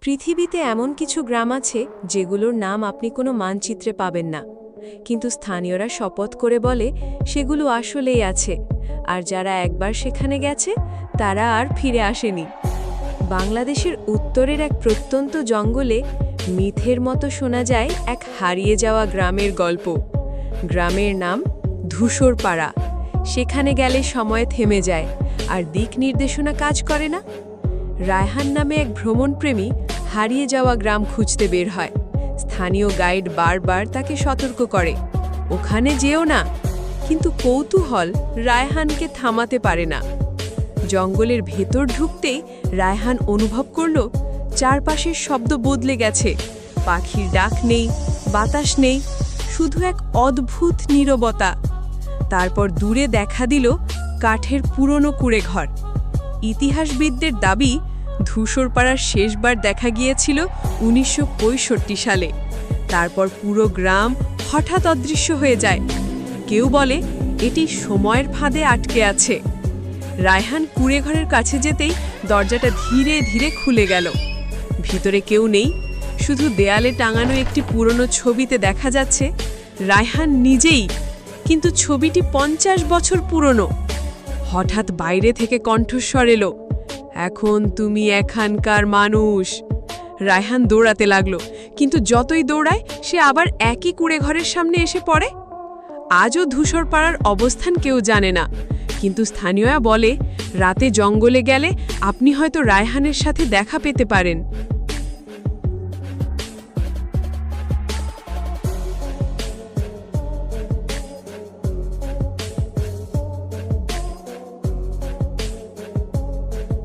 পৃথিবীতে এমন কিছু গ্রাম আছে, যেগুলোর নাম আপনি কোনো মানচিত্রে পাবেন না। কিন্তু স্থানীয়রা শপথ করে বলে, সেগুলো আসলেই আছে। আর যারা একবার সেখানে গেছে, তারা আর ফিরে আসেনি। বাংলাদেশের উত্তরের এক প্রত্যন্ত জঙ্গলে মিথের মতো শোনা যায় এক হারিয়ে যাওয়া গ্রামের গল্প। গ্রামের নাম ধূসরপাড়া। সেখানে গেলে সময় থেমে যায়, আর দিক নির্দেশনা কাজ করে না। রায়হান নামে এক ভ্রমণপ্রেমী হারিয়ে যাওয়া গ্রাম খুঁজতে বের হয়। স্থানীয় গাইড বারবার তাকে সতর্ক করে। ওখানে যেও না। কিন্তু কৌতূহল রায়হানকে থামাতে পারে না। জঙ্গলের ভেতর ঢুকতেই রায়হান অনুভব করল, চারপাশের শব্দ বদলে গেছে। পাখির ডাক নেই, বাতাস নেই, শুধু এক অদ্ভুত নীরবতা। তারপর দূরে দেখা দিল কাঠের পুরনো কুড়ে ঘর ইতিহাসবিদদের দাবি ধূসরপাড়ার শেষবার দেখা গিয়েছিল উনিশশো পঁয়ষট্টি সালে। তারপর পুরো গ্রাম হঠাৎ অদৃশ্য হয়ে যায়। কেউ বলে, এটি সময়ের ফাঁদে আটকে আছে। রায়হান কুড়ে ঘরের কাছে যেতেই দরজাটা ধীরে ধীরে খুলে গেল। ভিতরে কেউ নেই, শুধু দেয়ালে টাঙানো একটি পুরনো ছবিতে দেখা যাচ্ছে রায়হান নিজেই, কিন্তু ছবিটি পঞ্চাশ বছর পুরনো। হঠাৎ বাইরে থেকে কণ্ঠস্বর এলো। এখন তুমি এখানকার মানুষ। রায়হান দৌড়াতে লাগল, কিন্তু যতই দৌড়ায়, সে আবার একই কুড়ে ঘরের সামনে এসে পড়ে। আজও ধূসর পাড়ার অবস্থান কেউ জানে না, কিন্তু স্থানীয়রা বলে, রাতে জঙ্গলে গেলে আপনি হয়তো রায়হানের সাথে দেখা পেতে পারেন।